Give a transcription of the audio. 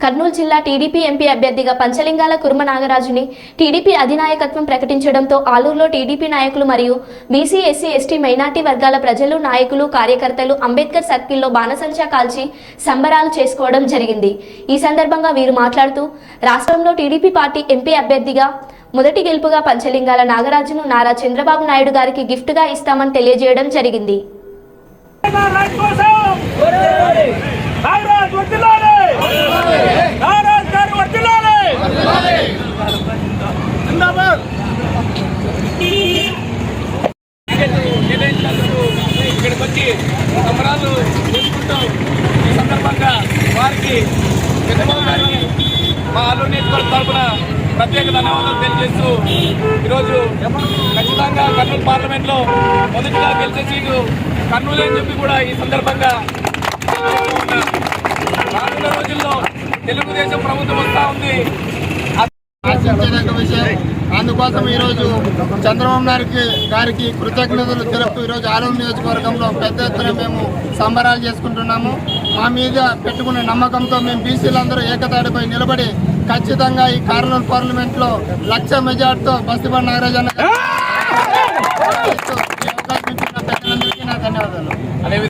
కర్నూలు జిల్లా TDP MP అభ్యర్థిగా పంచలింగాల కుర్మ నాగరాజుని TDP అధినాయకత్వం ప్రకటించడంతో ఆలూరులో టీడీపీ నాయకులు మరియు బీసీ ఎస్సీ ఎస్టీ మైనార్టీ వర్గాల ప్రజలు నాయకులు కార్యకర్తలు అంబేద్కర్ సర్కిల్లో బాణసంచా కాల్చి సంబరాలు చేసుకోవడం జరిగింది. ఈ సందర్భంగా వీరు మాట్లాడుతూ రాష్ట్రంలో టీడీపీ పార్టీ ఎంపీ అభ్యర్థిగా మొదటి గెలుపుగా పంచలింగాల నాగరాజును నారా చంద్రబాబు నాయుడు గారికి గిఫ్ట్గా ఇస్తామని తెలియజేయడం జరిగింది. ఇక్కడికి వచ్చి సంబరాలు చేసుకుంటాం ఈ సందర్భంగా వారికి చంద్రబాబు గారికి మా అల్లు నియోజకవర్గం తరఫున ప్రత్యేక ధన్యవాదాలు తెలియజేస్తూ ఈరోజు ఖచ్చితంగా కర్నూలు పార్లమెంట్లో మొదటిగా గెలిచే సీటు కర్నూలు అని చెప్పి కూడా ఈ సందర్భంగా తెలియజేస్తూ రానున్న రోజుల్లో తెలుగుదేశం ప్రభుత్వం వస్తూ ఉంది అందుకోసం ఈరోజు చంద్రబాబు నాయుడు గారికి కృతజ్ఞతలు తెలుపుతూ ఈరోజు ఆలూరు నియోజకవర్గంలో పెద్ద ఎత్తున మేము సంబరాలు చేసుకుంటున్నాము. మా మీద పెట్టుకున్న నమ్మకంతో మేము బీసీలందరూ ఏకతాటిపై నిలబడి ఖచ్చితంగా ఈ కర్నూలు పార్లమెంట్లో లక్ష మెజార్టీతో బస్తిబండి నాగరాజన్న